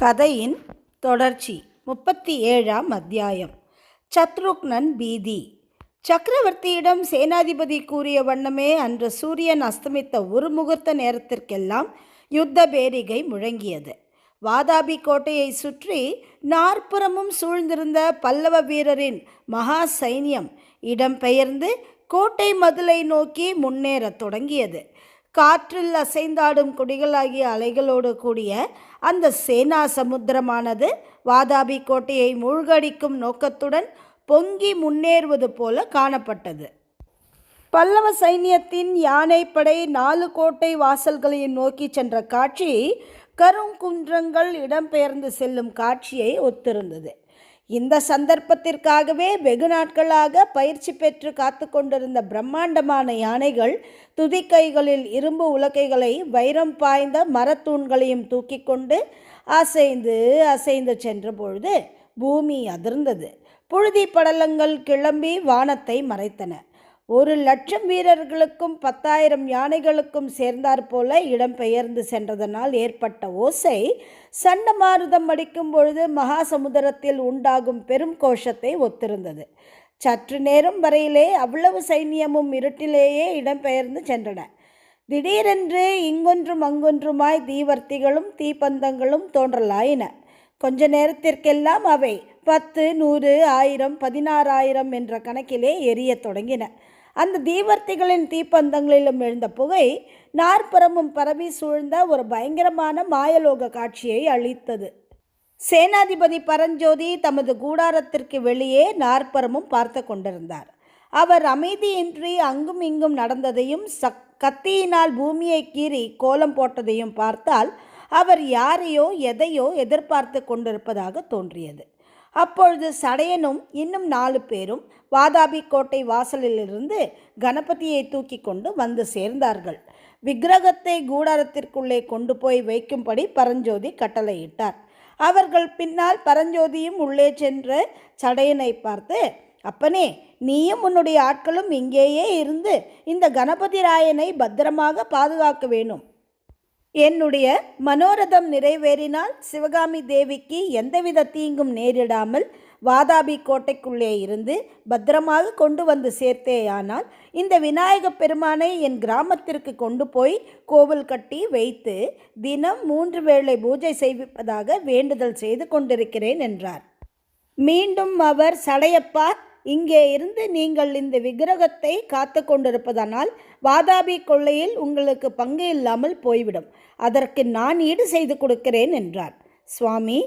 கதையின் தொடர்ச்சி முப்பத்தி ஏழாம் அத்தியாயம். சத்ருக்னன் பீதி. சக்கரவர்த்தியிடம் சேனாதிபதி கூறிய வண்ணமே அன்று சூரியன் அஸ்தமித்த ஒரு முகூர்த்த நேரத்திற்கெல்லாம் யுத்த பேரிகை முழங்கியது. வாதாபி கோட்டையை சுற்றி நாற்புறமும் சூழ்ந்திருந்த பல்லவ வீரரின் மகா சைன்யம் இடம்பெயர்ந்து கோட்டை மதுளை நோக்கி முன்னேறத் தொடங்கியது. காற்றில் அசைந்தாடும் குடிகளாகிய அலைகளோடு கூடிய அந்த சேனா சமுத்திரமானது வாதாபி கோட்டையை மூழ்கடிக்கும் நோக்கத்துடன் பொங்கி முன்னேறுவது போல காணப்பட்டது. பல்லவ சைன்யத்தின் யானைப்படை நாலு கோட்டை வாசல்களையும் நோக்கி சென்ற காட்சி கருங்குன்றங்கள் இடம்பெயர்ந்து செல்லும் காட்சியை ஒத்திருந்தது. இந்த சந்தர்ப்பத்திற்காகவே வெகு நாட்களாக பயிற்சி பெற்று காத்து கொண்டிருந்த பிரம்மாண்டமான யானைகள் துதிக்கைகளில் இரும்பு உலக்கைகளை வைரம் பாய்ந்த மரத்தூண்களையும் தூக்கி கொண்டு அசைந்து அசைந்து சென்ற பொழுது பூமி அதிர்ந்தது. புழுதி படலங்கள் கிளம்பி வானத்தை மறைத்தன. ஒரு லட்சம் வீரர்களுக்கும் பத்தாயிரம் யானைகளுக்கும் சேர்ந்தாற் போல இடம்பெயர்ந்து சென்றதனால் ஏற்பட்ட ஓசை சண்டமாருதம் அடிக்கும் பொழுது மகாசமுதிரத்தில் உண்டாகும் பெரும் கோஷத்தை ஒத்திருந்தது. சற்று நேரம் வரையிலே அவ்வளவு சைன்யமும் இருட்டிலேயே இடம்பெயர்ந்து சென்றன. திடீரென்று இங்கொன்றும் அங்கொன்றுமாய் தீவர்த்திகளும் தீப்பந்தங்களும் தோன்றலாயின. கொஞ்ச நேரத்திற்கெல்லாம் அவை பத்து நூறு ஆயிரம் பதினாறாயிரம் என்ற கணக்கிலே எரியத் தொடங்கின. அந்த தீவர்த்திகளின் தீப்பந்தங்களிலும் எழுந்த புகை நாற்புறமும் பரவி சூழ்ந்த ஒரு பயங்கரமான மாயலோக காட்சியை அளித்தது. சேனாதிபதி பரஞ்சோதி தமது கூடாரத்திற்கு வெளியே நாற்புறமும் பார்த்து கொண்டிருந்தார். அவர் அமைதியின்றி அங்கும் இங்கும் நடந்ததையும் சக் கத்தியினால் பூமியை கீறி கோலம் போட்டதையும் பார்த்தால் அவர் யாரையோ எதையோ எதிர்பார்த்து கொண்டிருப்பதாக தோன்றியது. அப்பொழுது சடையனும் இன்னும் நாலு பேரும் வாதாபி கோட்டை வாசலிலிருந்து கணபதியை தூக்கி கொண்டு வந்து சேர்ந்தார்கள். விக்கிரகத்தை கூடாரத்திற்குள்ளே கொண்டு போய் வைக்கும்படி பரஞ்சோதி கட்டளையிட்டார். அவர்கள் பின்னால் பரஞ்சோதியும் உள்ளே சென்று சடையனை பார்த்து அப்பனே நீயும் உன்னுடைய ஆட்களும் இங்கேயே இருந்து இந்த கணபதி ராயனை பத்திரமாக பாதுகாக்க வேணும். என்னுடைய மனோரதம் நிறைவேறினால் சிவகாமி தேவிக்கு எந்தவித தீங்கும் நேரிடாமல் வாதாபி கோட்டைக்குள்ளே இருந்து பத்திரமாக கொண்டு வந்து சேர்த்தேயானால் இந்த விநாயகப் பெருமானை என் கிராமத்திற்கு கொண்டு போய் கோவில் கட்டி வைத்து தினம் மூன்று வேளை பூஜை செய்விப்பதாக வேண்டுதல் செய்து கொண்டிருக்கிறேன் என்றார். மீண்டும் அவர் சடையப்பா இங்கே இருந்து நீங்கள் இந்த விக்கிரகத்தை காத்து கொண்டிருப்பதனால் வாதாபி கொள்ளையில் உங்களுக்கு பங்கு இல்லாமல் போய்விடும். அதற்கு நான் ஈடு செய்து கொடுக்கிறேன் என்றார். சுவாமி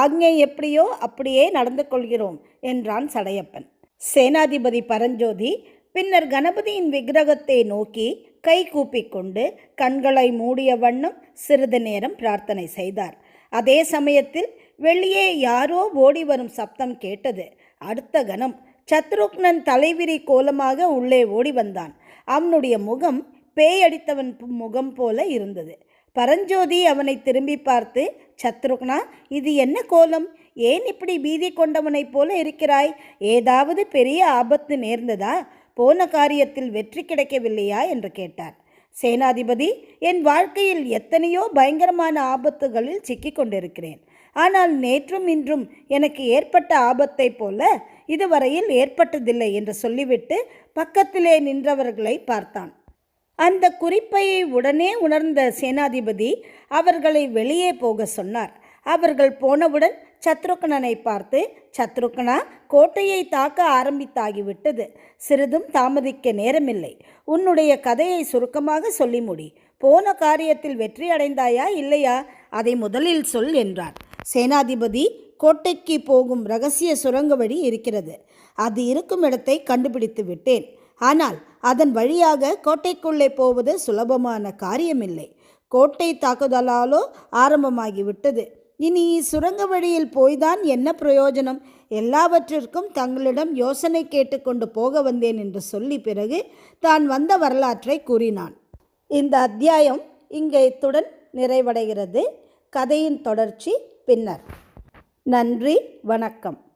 ஆக்ஞை எப்படியோ அப்படியே நடந்து கொள்கிறோம் என்றான் சடையப்பன். சேனாதிபதி பரஞ்சோதி பின்னர் கணபதியின் விக்கிரகத்தை நோக்கி கை கூப்பிக்கொண்டு கண்களை மூடிய வண்ணம் சிறிது நேரம் பிரார்த்தனை செய்தார். அதே சமயத்தில் வெளியே யாரோ ஓடி வரும் சப்தம் கேட்டது. அடுத்த கணம் சத்ருக்னன் தலைவிரி கோலமாக உள்ளே ஓடி வந்தான். அவனுடைய முகம் பேயடித்தவன் முகம் போல இருந்தது. பரஞ்சோதி அவனை திரும்பி பார்த்து சத்ருக்னா இது என்ன கோலம்? ஏன் இப்படி பீதி கொண்டவனைப் போல இருக்கிறாய்? ஏதாவது பெரிய ஆபத்து நேர்ந்ததா? போன காரியத்தில் வெற்றி கிடைக்கவில்லையா? என்று கேட்டார். சேனாதிபதி என் வாழ்க்கையில் எத்தனையோ பயங்கரமான ஆபத்துகளில் சிக்கிக் கொண்டிருக்கிறேன். ஆனால் நேற்றும் இன்றும் எனக்கு ஏற்பட்ட ஆபத்தைப் போல இதுவரையில் ஏற்பட்டதில்லை என்று சொல்லிவிட்டு பக்கத்திலே நின்றவர்களை பார்த்தான். அந்த குறிப்பை உடனே உணர்ந்த சேனாதிபதி அவர்களை வெளியே போக சொன்னார். அவர்கள் போனவுடன் சத்ருக்கணனை பார்த்து சத்ருக்னா கோட்டையை தாக்க ஆரம்பித்தாகிவிட்டது. சிறிதும் தாமதிக்க நேரமில்லை. உன்னுடைய கதையை சுருக்கமாக சொல்லி முடி போன காரியத்தில் வெற்றி அடைந்தாயா இல்லையா? அதை முதலில் சொல் என்றார். சேனாதிபதி கோட்டைக்கு போகும் ரகசிய சுரங்க வழி இருக்கிறது. அது இருக்கும் இடத்தை கண்டுபிடித்து விட்டேன். ஆனால் அதன் வழியாக கோட்டைக்குள்ளே போவது சுலபமான காரியமில்லை. கோட்டை தாக்குதலாலோ ஆரம்பமாகிவிட்டது. இனி சுரங்க வழியில் போய்தான் என்ன பிரயோஜனம்? எல்லாவற்றிற்கும் தங்களிடம் யோசனை கேட்டுக்கொண்டு போக வந்தேன் என்று சொல்லி பிறகு தான் வந்த வரலாற்றை கூறினான். இந்த அத்தியாயம் இங்கே இத்துடன் நிறைவடைகிறது. கதையின் தொடர்ச்சி பின்னர். நன்றி வணக்கம்.